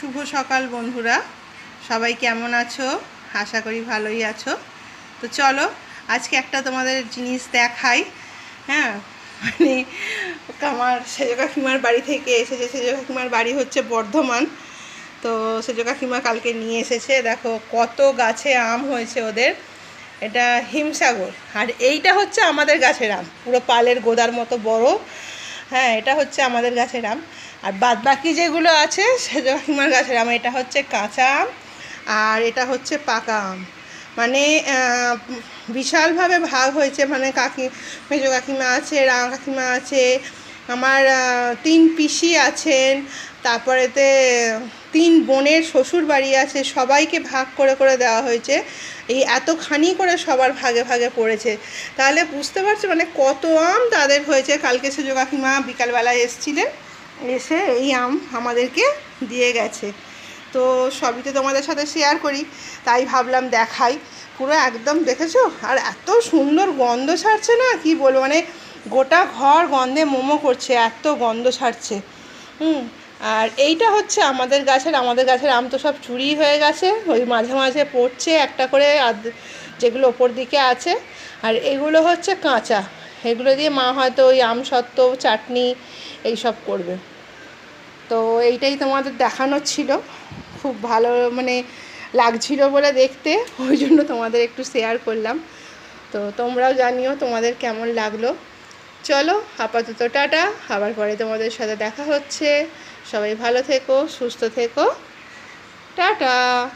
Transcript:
শুভ সকাল বন্ধুরা। সবাই কেমন আছো? আশা করি ভালোই আছো। তো চলো, আজকে একটা তোমাদের জিনিস দেখাই। হ্যাঁ মানে আমার সেজ কাকিমার বাড়ি থেকে এসেছে। সেজ কাকিমার বাড়ি হচ্ছে বর্ধমান। তো সেজ কাকিমা কালকে নিয়ে এসেছে। দেখো, কত গাছে আম হয়েছে ওদের। এটা হিমসাগর। আর এইটা হচ্ছে আমাদের গাছের আম। পুরো পালের গোদার মতো বড়। হ্যাঁ এটা হচ্ছে আমাদের গাছের আম। আর বাদ বাকি যেগুলো আছে সেজ কাকিমার গাছের আম। এটা হচ্ছে কাঁচা আম আর এটা হচ্ছে পাকা আম। মানে বিশালভাবে ভাগ হয়েছে। মানে কাকি, মেজো কাকিমা আছে, রাঙা কাকিমা আছে, আমার তিন পিসি আছেন, তারপরেতে তিন বোনের শ্বশুর বাড়ি আছে। সবাইকে ভাগ করে করে দেওয়া হয়েছে। এই এতখানি করে সবার ভাগে ভাগে পড়েছে। তাহলে বুঝতে পারছ মানে কত আম তাদের হয়েছে। কালকে সুযোগ কাকিমা বিকালবেলায় এসেছিলেন। এসে এই আম আমাদেরকে দিয়ে গেছে। তো সবই তো তোমাদের সাথে শেয়ার করি, তাই ভাবলাম দেখাই। পুরো একদম দেখেছ? আর এত সুন্দর গন্ধ ছাড়ছে না? কি বলব? মানে গোটা ঘর গন্ধে মোমো করছে, এত গন্ধ ছাড়ছে। হুম, আর এইটা হচ্ছে আমাদের গাছের আমাদের গাছের আম তো সব চুরি হয়ে গেছে। ওই মাঝে মাঝে পড়ছে একটা করে যেগুলো ওপর দিকে আছে। আর এগুলো হচ্ছে কাঁচা। এগুলো দিয়ে মা হয়তো ওই আম সত্ত্ব চাটনি এইসব করবে। তো এইটাই তোমাদের দেখানোর ছিল। খুব ভালো মানে লাগছিল বলে দেখতে, ওই জন্য তোমাদের একটু শেয়ার করলাম। তো তোমরাও জানিও তোমাদের কেমন লাগল। চলো, আপাতত টাটা, আবার পরে তোমাদের সাথে দেখা হচ্ছে। সবাই ভালো থেকো, সুস্থ থেকো। টাটা!